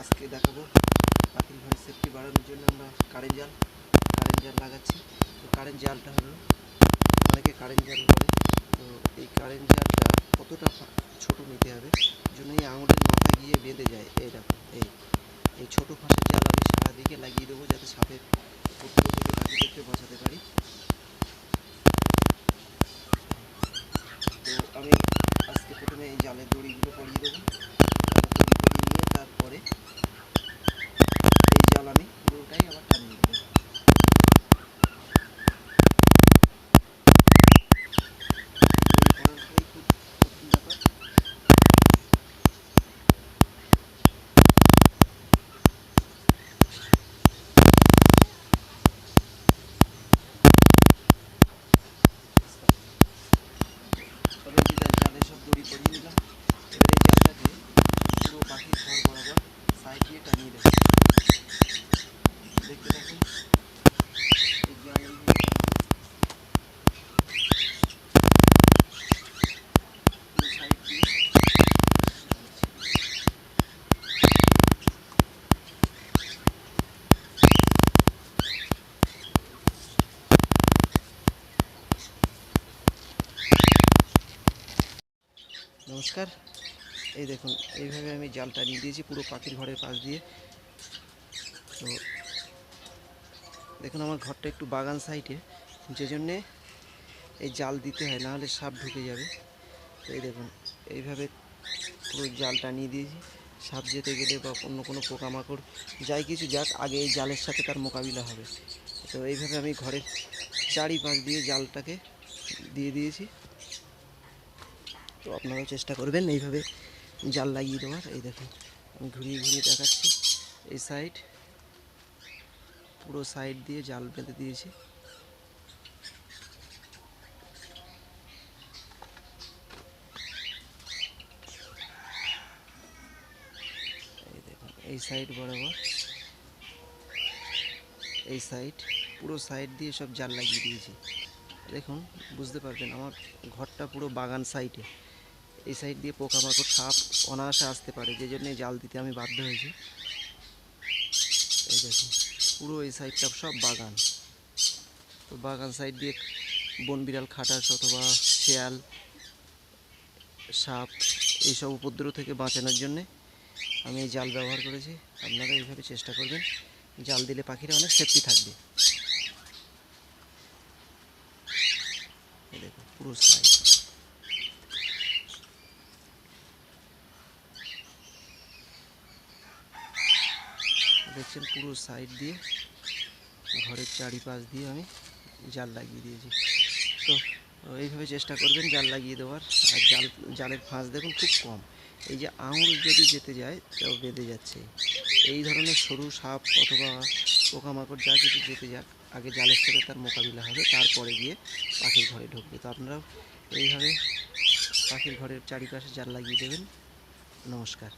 আজকে দেখাবো পাখির ঘরে সেফটি বাড়ানোর জন্য আমরা কারেন্ট জাল কারেন্ট জাল লাগাচ্ছি। তো কারেন্ট জালটা হলো, অনেকে কারেন্ট জাল বলে। তো এই কারেন্ট জালটা কতটা ছোট নিতে হবে? জন্য এই আঙুলের মাথা গিয়ে বেঁধে যায় এই দেখো এই এই ছোট ফাঁসের জাল আমি সারাদিকে লাগিয়ে দেবো যাতে সাপের পাখিদেরকে বাঁচাতে পারি। তো আমি আজকে প্রথমে এই জালের দড়িগুলো পরিয়ে দেবো। পরিয়ে নিয়ে তারপরে এই জাল আমি পুরোটাই আবার টানিয়ে দেবো দড়ি পরানোটাই খুব কঠিন ব্যাপার তবে এই যে জালে সব দড়ি পরিয়ে নিলাম এবার এই জালটাকে পুরো পাখির ঘর বরাবর সাইড দিয়ে টানিয়ে দেবো দেখতে থাকুন এই দেখুন, এইভাবে আমি জাল টানিয়ে দিয়েছি পুরো পাখির ঘরের পাশ দিয়ে। তো দেখুন, আমার ঘরটা একটু বাগান সাইডে যে জন্যে এই জাল দিতে হয় নাহলে সাপ ঢুকে যাবে। তো এই দেখুন, এইভাবে পুরো জাল টানিয়ে দিয়েছি। সাপ যেতে গেলে বা অন্য কোনো পোকামাকড়, যাই কিছু যাক, আগে এই জালের সাথে তার মোকাবিলা হবে। তো এইভাবে আমি ঘরের চারিপাশ দিয়ে জালটাকে দিয়ে দিয়েছি। তো আপনারাও চেষ্টা করবেন এইভাবে জাল লাগিয়ে দেওয়ার, এই দেখুন, আমি ঘুরিয়ে ঘুরিয়ে দেখাচ্ছি। এই সাইড পুরো সাইড দিয়ে জাল বেঁধে দিয়েছি। এই এই সাইড বরাবর, এই সাইড পুরো সাইড দিয়ে সব জাল লাগিয়ে দিয়েছি। দেখুন, বুঝতে পারবেন, আমার ঘরটা পুরো বাগান সাইডে এই সাইড দিয়ে পোকামাকড় সাপ অনায়াসে আসতে পারে যে জন্যে জাল দিতে আমি বাধ্য হয়েছি। এই দেখুন, পুরো এই সাইডটা সব বাগান। তো বাগান সাইড দিয়ে বন বিড়াল, খাটাস অথবা শেয়াল, সাপ, এইসব উপদ্রব থেকে বাঁচানোর জন্যে আমি এই জাল ব্যবহার করেছি। আপনারা এইভাবে চেষ্টা করবেন। জাল দিলে পাখিরা অনেক সেফটি থাকবে। দেখুন, পুরো সাইড দেখছেন পুরো সাইড দিয়ে। ঘরের চারিপাশ দিয়ে আমি জাল লাগিয়ে দিয়েছি। তো, এইভাবে চেষ্টা করবেন জাল লাগিয়ে দেওয়ার। আর জাল, জালের ফাঁস দেখুন খুব কম। এই যে আঙুল যদি যেতে যায়, তাও বেঁধে যাচ্ছে। এই ধরনের সরু সাপ অথবা পোকামাকড় যা কিছু যেতে যাক, আগে জালের সাথে তার মোকাবিলা হবে, তারপরে গিয়ে পাখির ঘরে ঢুকবে। তো আপনারাও এইভাবে পাখির ঘরের চারিপাশে জাল লাগিয়ে দেবেন। নমস্কার।